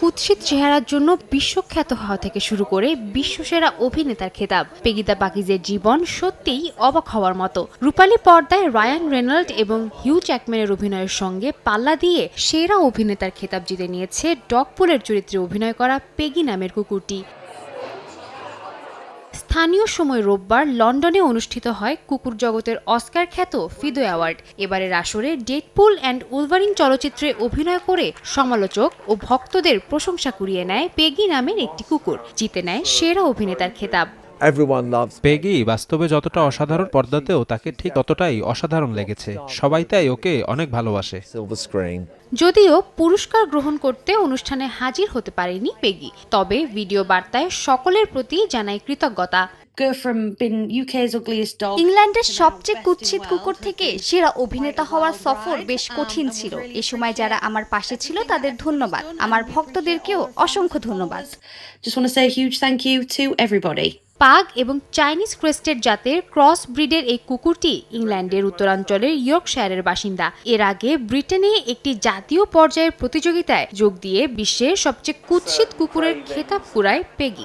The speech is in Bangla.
কুৎসিত চেহারার জন্য বিশ্বখ্যাত হওয়া থেকে শুরু করে বিশ্বসেরা অভিনেতার খেতাব। পেগিতা পাকিজের জীবন সত্যিই অবাক হওয়ার মতো। রূপালী পর্দায় রায়ান রেনল্ড এবং হিউ চ্যাকম্যানের অভিনয়ের সঙ্গে পাল্লা দিয়ে সেরা অভিনেতার খেতাব জিতে নিয়েছে ডগপুলের চরিত্রে অভিনয় করা পেগি নামের কুকুরটি। স্থানীয় সময় রোববার লন্ডনে অনুষ্ঠিত হয় কুকুর জগতের অস্কার খ্যাত ফিদো অ্যাওয়ার্ড। এবারের আসরে ডেডপুল অ্যান্ড উলভারিন চলচ্চিত্রে অভিনয় করে সমালোচক ও ভক্তদের প্রশংসা কুড়িয়ে নেয় পেগি নামের একটি কুকুর। জিতে নেয় সেরা অভিনেতার খেতাব। পেগি বাস্তবে যতটা অসাধারণ পর্দাতেও তাকে ঠিক ততটাই অসাধারণ লেগেছে। সবাই তাই ওকে অনেক ভালোবাসে। যদিও পুরস্কার গ্রহণ করতে অনুষ্ঠানে হাজির হতে পারেনি পেগি তবে ভিডিও বার্তায় সকলের প্রতি জানায় কৃতজ্ঞতা। ইংল্যান্ডের সবচেয়ে কুৎসিত কুকুর থেকে সেরা অভিনেতা হওয়ার সফর বেশ কঠিন ছিল। এ সময় যারা আমার পাশে ছিল তাদের ধন্যবাদ। আমার ভক্তদেরকেও অসংখ্য ধন্যবাদ। পাগ এবং চাইনিজ ক্রেস্টেড জাতের ক্রস ব্রিডের এই কুকুরটি ইংল্যান্ডের উত্তরাঞ্চলের ইয়র্কশায়ারের বাসিন্দা। এর আগে ব্রিটেনে একটি জাতীয় পর্যায়ের প্রতিযোগিতায় যোগ দিয়ে বিশ্বের সবচেয়ে কুৎসিত কুকুরের খেতাব কুড়ায় পেগি।